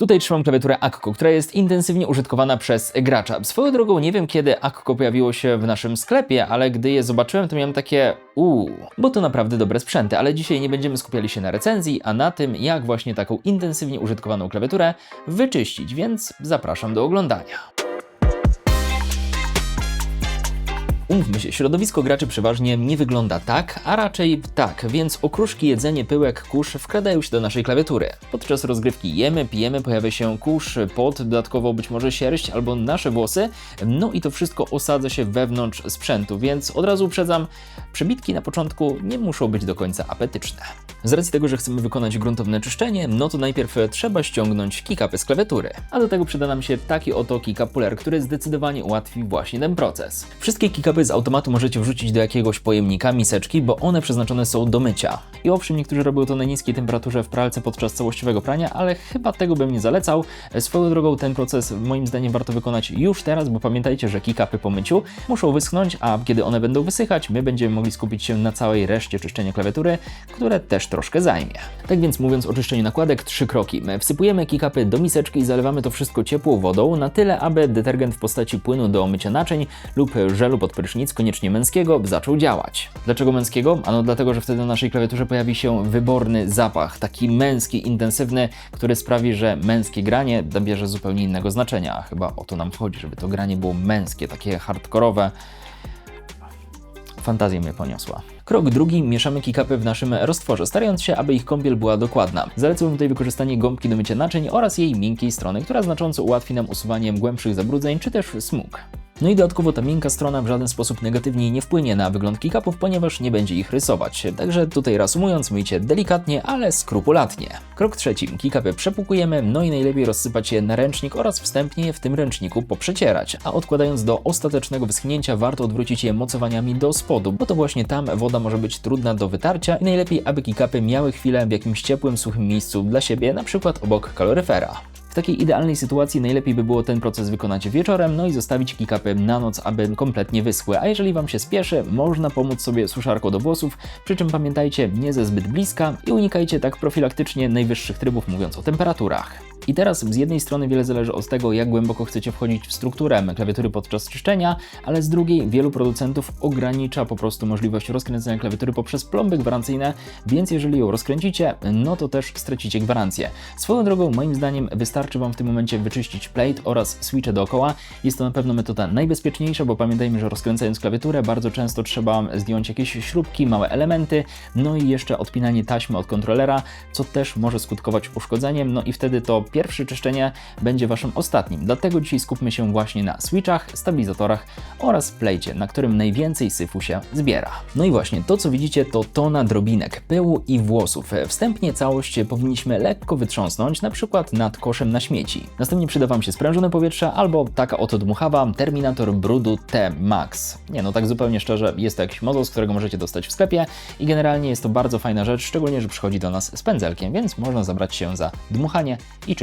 Tutaj trzymam klawiaturę Akko, która jest intensywnie użytkowana przez gracza. Swoją drogą nie wiem kiedy Akko pojawiło się w naszym sklepie, ale gdy je zobaczyłem to miałem takie uuu, bo to naprawdę dobre sprzęty, ale dzisiaj nie będziemy skupiali się na recenzji, a na tym jak właśnie taką intensywnie użytkowaną klawiaturę wyczyścić, więc zapraszam do oglądania. Umówmy się, środowisko graczy przeważnie nie wygląda tak, a raczej tak, więc okruszki, jedzenie, pyłek, kurz wkradają się do naszej klawiatury. Podczas rozgrywki jemy, pijemy, pojawia się kurz, pot, dodatkowo być może sierść albo nasze włosy, no i to wszystko osadza się wewnątrz sprzętu, więc od razu uprzedzam, przebitki na początku nie muszą być do końca apetyczne. Z racji tego, że chcemy wykonać gruntowne czyszczenie, no to najpierw trzeba ściągnąć kickupy z klawiatury, a do tego przyda nam się taki oto kickupuler, który zdecydowanie ułatwi właśnie ten proces. Wszystkie z automatu możecie wrzucić do jakiegoś pojemnika, miseczki, bo one przeznaczone są do mycia. I owszem, niektórzy robią to na niskiej temperaturze w pralce podczas całościowego prania, ale chyba tego bym nie zalecał. Swoją drogą ten proces moim zdaniem warto wykonać już teraz, bo pamiętajcie, że kickupy po myciu muszą wyschnąć, a kiedy one będą wysychać, my będziemy mogli skupić się na całej reszcie czyszczenia klawiatury, które też troszkę zajmie. Tak więc mówiąc o czyszczeniu nakładek, trzy kroki. My wsypujemy kickupy do miseczki i zalewamy to wszystko ciepłą wodą na tyle, aby detergent w postaci płynu do mycia naczyń lub żelu pod prysznic, koniecznie męskiego, zaczął działać. Dlaczego męskiego? Ano dlatego, że wtedy na naszej klawiaturze pojawi się wyborny zapach, taki męski, intensywny, który sprawi, że męskie granie nabierze zupełnie innego znaczenia. Chyba o to nam chodzi, żeby to granie było męskie, takie hardkorowe. Fantazja mnie poniosła. Krok drugi, mieszamy kickupy w naszym roztworze, starając się, aby ich kąpiel była dokładna. Zalecam tutaj wykorzystanie gąbki do mycia naczyń oraz jej miękkiej strony, która znacząco ułatwi nam usuwanie głębszych zabrudzeń czy też smug. No i dodatkowo ta miękka strona w żaden sposób negatywnie nie wpłynie na wygląd kickupów, ponieważ nie będzie ich rysować. Także tutaj reasumując, myjcie delikatnie, ale skrupulatnie. Krok trzeci, kickupy przepukujemy, no i najlepiej rozsypać je na ręcznik oraz wstępnie je w tym ręczniku poprzecierać. A odkładając do ostatecznego wyschnięcia, warto odwrócić je mocowaniami do spodu, bo to właśnie tam woda może być trudna do wytarcia i najlepiej, aby kickupy miały chwilę w jakimś ciepłym, suchym miejscu dla siebie, na przykład obok kaloryfera. W takiej idealnej sytuacji najlepiej by było ten proces wykonać wieczorem, no i zostawić kickupy na noc, aby kompletnie wyschły. A jeżeli Wam się spieszy, można pomóc sobie suszarką do włosów, przy czym pamiętajcie, nie ze zbyt bliska i unikajcie tak profilaktycznie najwyższych trybów, mówiąc o temperaturach. I teraz z jednej strony wiele zależy od tego, jak głęboko chcecie wchodzić w strukturę klawiatury podczas czyszczenia, ale z drugiej wielu producentów ogranicza po prostu możliwość rozkręcenia klawiatury poprzez plomby gwarancyjne, więc jeżeli ją rozkręcicie, no to też stracicie gwarancję. Swoją drogą, moim zdaniem, wystarczy Wam w tym momencie wyczyścić plate oraz switche dookoła. Jest to na pewno metoda najbezpieczniejsza, bo pamiętajmy, że rozkręcając klawiaturę bardzo często trzeba zdjąć jakieś śrubki, małe elementy, no i jeszcze odpinanie taśmy od kontrolera, co też może skutkować uszkodzeniem, no i wtedy to pierwsze czyszczenie będzie Waszym ostatnim. Dlatego dzisiaj skupmy się właśnie na switchach, stabilizatorach oraz plejcie, na którym najwięcej syfu się zbiera. No i właśnie to, co widzicie, to tona drobinek, pyłu i włosów. Wstępnie całość powinniśmy lekko wytrząsnąć, na przykład nad koszem na śmieci. Następnie przyda Wam się sprężone powietrze albo taka oto dmuchawa Terminator Brudu T Max. Nie no, tak zupełnie szczerze, jest to jakiś model, z którego możecie dostać w sklepie i generalnie jest to bardzo fajna rzecz, szczególnie, że przychodzi do nas z pędzelkiem, więc można zabrać się za dmuchanie i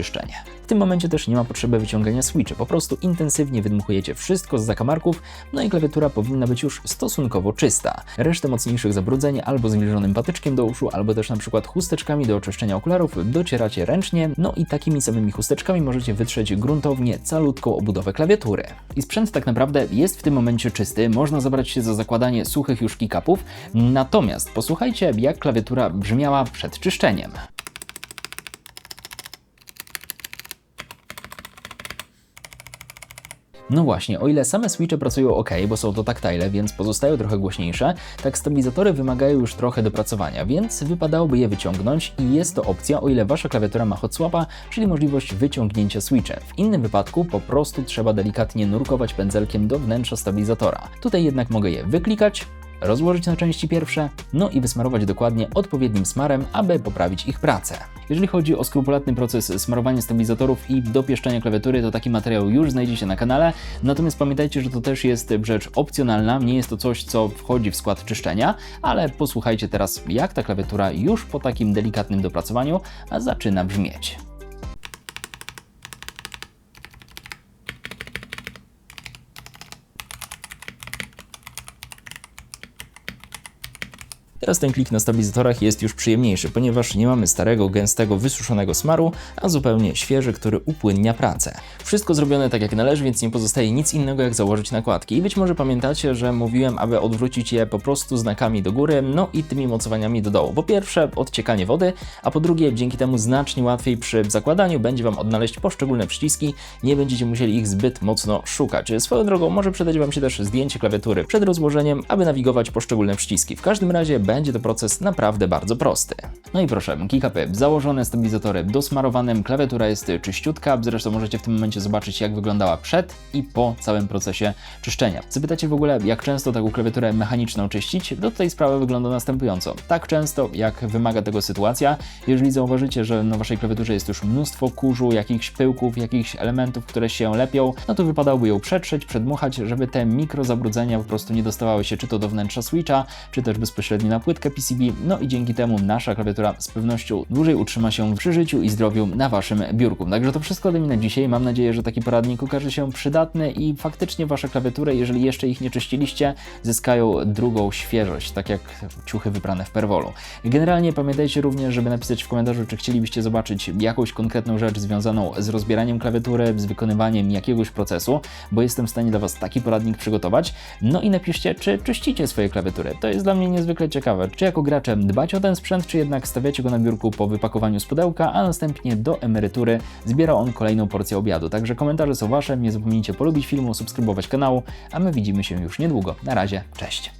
W tym momencie też nie ma potrzeby wyciągania switchy, po prostu intensywnie wydmuchujecie wszystko z zakamarków, no i klawiatura powinna być już stosunkowo czysta. Resztę mocniejszych zabrudzeń albo zwilżonym patyczkiem do uszu, albo też na przykład chusteczkami do oczyszczenia okularów docieracie ręcznie, no i takimi samymi chusteczkami możecie wytrzeć gruntownie calutką obudowę klawiatury. I sprzęt tak naprawdę jest w tym momencie czysty, można zabrać się za zakładanie suchych już kickupów, natomiast posłuchajcie jak klawiatura brzmiała przed czyszczeniem. No właśnie, o ile same switche pracują ok, bo są to taktile, więc pozostają trochę głośniejsze, tak stabilizatory wymagają już trochę dopracowania, więc wypadałoby je wyciągnąć i jest to opcja, o ile Wasza klawiatura ma hot swapa, czyli możliwość wyciągnięcia switche. W innym wypadku po prostu trzeba delikatnie nurkować pędzelkiem do wnętrza stabilizatora. Tutaj jednak mogę je wyklikać, rozłożyć na części pierwsze, no i wysmarować dokładnie odpowiednim smarem, aby poprawić ich pracę. Jeżeli chodzi o skrupulatny proces smarowania stabilizatorów i dopieszczania klawiatury, to taki materiał już znajdzie się na kanale, natomiast pamiętajcie, że to też jest rzecz opcjonalna, nie jest to coś, co wchodzi w skład czyszczenia, ale posłuchajcie teraz, jak ta klawiatura już po takim delikatnym dopracowaniu zaczyna brzmieć. Teraz ten klik na stabilizatorach jest już przyjemniejszy, ponieważ nie mamy starego, gęstego, wysuszonego smaru, a zupełnie świeży, który upłynnia pracę. Wszystko zrobione tak jak należy, więc nie pozostaje nic innego jak założyć nakładki. I być może pamiętacie, że mówiłem, aby odwrócić je po prostu znakami do góry, no i tymi mocowaniami do dołu. Po pierwsze odciekanie wody, a po drugie dzięki temu znacznie łatwiej przy zakładaniu będzie Wam odnaleźć poszczególne przyciski, nie będziecie musieli ich zbyt mocno szukać. Swoją drogą może przydać Wam się też zdjęcie klawiatury przed rozłożeniem, aby nawigować poszczególne przyciski. W każdym razie będzie to proces naprawdę bardzo prosty. No i proszę, kickupy założone, stabilizatory dosmarowane, klawiatura jest czyściutka, zresztą możecie w tym momencie zobaczyć jak wyglądała przed i po całym procesie czyszczenia. Zapytacie w ogóle jak często taką klawiaturę mechaniczną czyścić? Do tej sprawy wygląda następująco. Tak często jak wymaga tego sytuacja. Jeżeli zauważycie, że na Waszej klawiaturze jest już mnóstwo kurzu, jakichś pyłków, jakichś elementów, które się lepią, no to wypadałoby ją przetrzeć, przedmuchać, żeby te mikrozabrudzenia po prostu nie dostawały się czy to do wnętrza switcha, czy też bezpośrednio na płytkę PCB, no i dzięki temu nasza klawiatura z pewnością dłużej utrzyma się przy życiu i zdrowiu na Waszym biurku. Także to wszystko ode mnie na dzisiaj. Mam nadzieję, że taki poradnik okaże się przydatny i faktycznie Wasze klawiatury, jeżeli jeszcze ich nie czyściliście, zyskają drugą świeżość, tak jak ciuchy wyprane w perwolu. Generalnie pamiętajcie również, żeby napisać w komentarzu, czy chcielibyście zobaczyć jakąś konkretną rzecz związaną z rozbieraniem klawiatury, z wykonywaniem jakiegoś procesu, bo jestem w stanie dla Was taki poradnik przygotować. No i napiszcie, czy czyścicie swoje klawiatury. To jest dla mnie niezwykle ciekawe. Czy jako gracze dbacie o ten sprzęt, czy jednak stawiacie go na biurku po wypakowaniu z pudełka, a następnie do emerytury zbiera on kolejną porcję obiadu. Także komentarze są Wasze, nie zapomnijcie polubić filmu, subskrybować kanału, a my widzimy się już niedługo. Na razie, cześć!